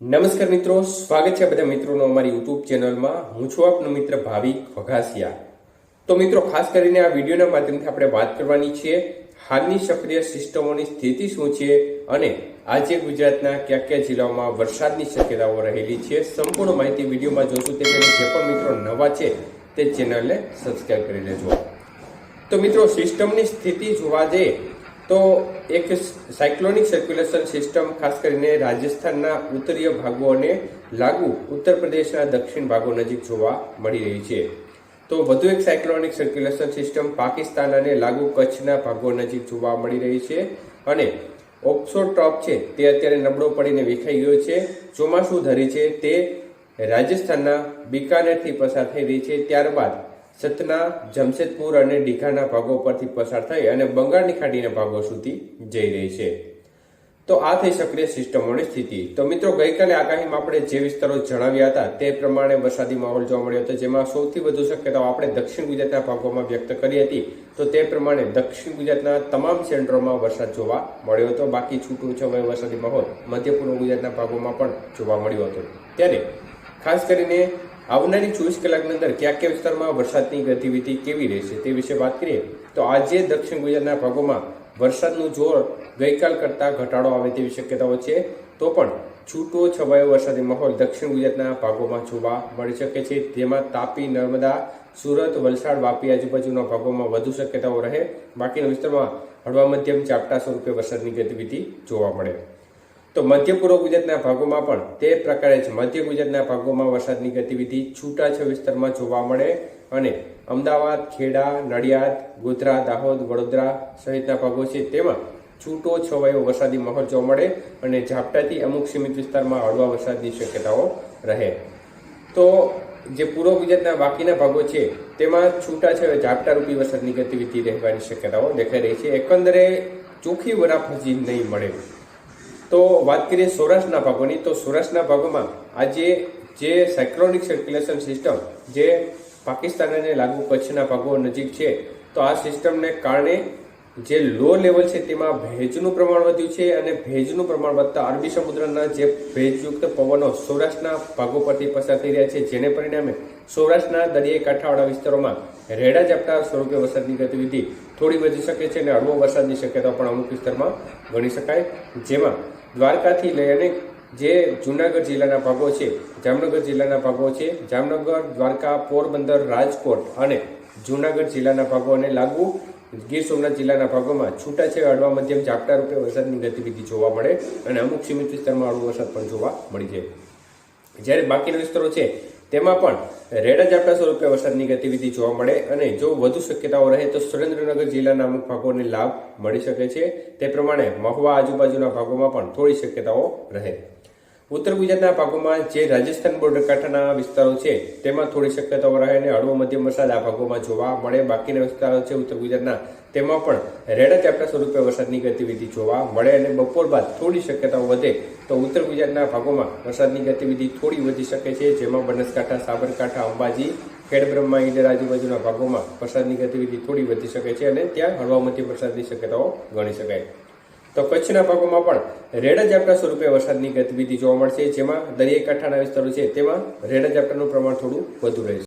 નમસ્કાર મિત્રો, સ્વાગત છે બધા મિત્રોનો અમારી યુટ્યુબ ચેનલમાં. હું છું આપનો મિત્ર ભાવિક વઘાસિયા તો મિત્રો, ખાસ કરીને આ વિડીયોના માધ્યમથી આપણે વાત કરવાની છે હાલની સક્રિય સિસ્ટમોની સ્થિતિ શું છે અને આજે ગુજરાતના કયા કયા જિલ્લાઓમાં વરસાદની શક્યતાઓ રહેલી છે સંપૂર્ણ માહિતી વિડીયોમાં જોશું તે જે પણ મિત્રો નવા છે તે ચેનલને સબસ્ક્રાઈબ કરી લેજો. તો મિત્રો, સિસ્ટમની સ્થિતિ જોવા જઈએ તો એક સાયક્લોનિક સર્ક્યુલેશન સિસ્ટમ ખાસ કરીને રાજસ્થાનના ઉત્તરીય ભાગો અને લાગુ ઉત્તર પ્રદેશના દક્ષિણ ભાગો નજીક જોવા મળી રહી છે. તો વધુ એક સાયક્લોનિક સર્ક્યુલેશન સિસ્ટમ પાકિસ્તાન અને લાગુ કચ્છના ભાગો નજીક જોવા મળી રહી છે અને ઓપ્સો ટોપ છે તે અત્યારે નબળો પડીને વિખાઈ ગયો છે. ચોમાસું ધરી છે તે રાજસ્થાનના બિકાનેરથી પસાર થઈ રહી છે. ત્યારબાદ સતના, જમશેદપુર અને ડીઘાના ભાગો પરથી પસાર થઈ અને બંગાળની ખાડીના ભાગો સુધી જઈ રહી છે. તો આ થઈ સક્રિય સિસ્ટમોની સ્થિતિ. તો મિત્રો, ગઈકાલે આગાહીમાં આપણે જે વિસ્તારો જણાવ્યા હતા તે પ્રમાણે વરસાદી માહોલ જોવા મળ્યો હતો, જેમાં સૌથી વધુ શક્યતાઓ આપણે દક્ષિણ ગુજરાતના ભાગોમાં વ્યક્ત કરી હતી. તો તે પ્રમાણે દક્ષિણ ગુજરાતના તમામ સેન્ટરોમાં વરસાદ જોવા મળ્યો હતો. બાકી છૂટું છવાયો વરસાદી માહોલ મધ્ય પૂર્વ ગુજરાતના ભાગોમાં પણ જોવા મળ્યો હતો. ત્યારે ખાસ કરીને આવનારી ચોવીસ કલાકની અંદર કયા કયા વિસ્તારમાં વરસાદની ગતિવિધિ કેવી રહેશે તે વિશે વાત કરીએ, તો આજે દક્ષિણ ગુજરાતના ભાગોમાં વરસાદનું જોર ગઈકાલ કરતાં ઘટાડો આવે તેવી શક્યતાઓ છે. તો પણ છૂટો છવાયો વરસાદી માહોલ દક્ષિણ ગુજરાતના ભાગોમાં જોવા મળી શકે છે. જેમાં તાપી, નર્મદા, સુરત, વલસાડ, વાપી આજુબાજુના ભાગોમાં વધુ શક્યતાઓ રહે. બાકીના વિસ્તારમાં હળવા મધ્યમ ચાપટા સ્વરૂપે વરસાદની ગતિવિધિ જોવા મળે. તો મધ્ય પૂર્વ ગુજરાતના ભાગોમાં પણ તે પ્રકારે જ મધ્ય ગુજરાતના ભાગોમાં વરસાદની ગતિવિધિ છૂટાછ વિસ્તારમાં જોવા મળે અને અમદાવાદ, ખેડા, નડિયાદ, ગોધરા, દાહોદ, વડોદરા સહિતના ભાગો છે તેમાં છૂટો છવાયો વરસાદી માહોલ જોવા મળે અને ઝાપટાથી અમુક સીમિત વિસ્તારમાં હળવા વરસાદની શક્યતાઓ રહે. તો જે પૂર્વ ગુજરાતના બાકીના ભાગો છે તેમાં છૂટા છવાયા ઝાપટારૂપી વરસાદની ગતિવિધિ રહેવાની શક્યતાઓ દેખાઈ રહી છે. એકંદરે ચોખ્ખી વરાપ હજી નહીં મળે. તો વાત કરીએ સૌરાષ્ટ્રના ભાગોની. તો સૌરાષ્ટ્રના ભાગોમાં આજે જે સાયક્લોનિક સર્ક્યુલેશન સિસ્ટમ જે પાકિસ્તાન અને લાગુ કચ્છના ભાગો નજીક છે, તો આ સિસ્ટમને કારણે જે લો લેવલ છે, તેમાં ભેજનું પ્રમાણ વધ્યું છે અને ભેજનું પ્રમાણ વધતા અરબી સમુદ્રના જે ભેજયુક્ત પવનો સૌરાષ્ટ્રના ભાગો પરથી પસાર થઈ રહ્યા છે, જેને પરિણામે સૌરાષ્ટ્રના દરિયાઈ કાંઠાવાળા વિસ્તારોમાં રેડા ઝાપટા સ્વરૂપે વરસાદની ગતિવિધિ થોડી વધી શકે છે અને હળવો વરસાદની શક્યતા પણ અમુક વિસ્તારમાં ગણી શકાય. જેમાં દ્વારકાથી લઈ અને જે જુનાગઢ જિલ્લાના ભાગો છે, જામનગર જિલ્લાના ભાગો છે, જામનગર, દ્વારકા, પોરબંદર, રાજકોટ અને જુનાગઢ જિલ્લાના ભાગોને લાગુ ગીર સોમનાથ જિલ્લાના ભાગોમાં છૂટાછવાયા હળવા મધ્યમ ઝાપટા રૂપે વરસાદની ગતિવિધિ જોવા મળે અને અમુક સીમિત વિસ્તારમાં હળવો વરસાદ પણ જોવા મળી જાય જ્યારે બાકીના વિસ્તારો છે, તેમાં પણ રેડા ઝાપટા સ્વરૂપે વરસાદની ગતિવિધિ જોવા મળે અને જો વધુ શક્યતાઓ રહે તો સુરેન્દ્રનગર જિલ્લાના અમુક ભાગોને લાભ મળી શકે છે. તે પ્રમાણે મહુવા આજુબાજુના ભાગોમાં પણ થોડી શક્યતાઓ રહે. ઉત્તર ગુજરાતના ભાગોમાં જે રાજસ્થાન બોર્ડર કાંઠાના વિસ્તારો છે, તેમાં થોડી શક્યતાઓ રહે અને હળવો મધ્યમ વરસાદ આ ભાગોમાં જોવા મળે. બાકીના વિસ્તારો છે ઉત્તર ગુજરાતના, તેમાં પણ રેડા ઝાપટા સ્વરૂપે વરસાદની ગતિવિધિ જોવા મળે અને બપોર બાદ થોડી શક્યતાઓ વધે તો ઉત્તર ગુજરાતના ભાગોમાં વરસાદની ગતિવિધિ થોડી વધી શકે છે, જેમાં બનાસકાંઠા, સાબરકાંઠા, અંબાજી, ખેડબ્રહ્મા ઈડર આજુબાજુના ભાગોમાં વરસાદની ગતિવિધિ થોડી વધી શકે છે અને ત્યાં હળવા મધ્યમ વરસાદની શક્યતાઓ ગણી શકાય. તો કચ્છના ભાગોમાં પણ રેડ ઝાપટા સ્વરૂપે વરસાદની ગતિવિધિ જોવા મળશે, જેમાં દરિયાઈ કાંઠાના વિસ્તારો છે, તેમાં રેડ ઝાપટાનું પ્રમાણ થોડું વધુ રહેશે.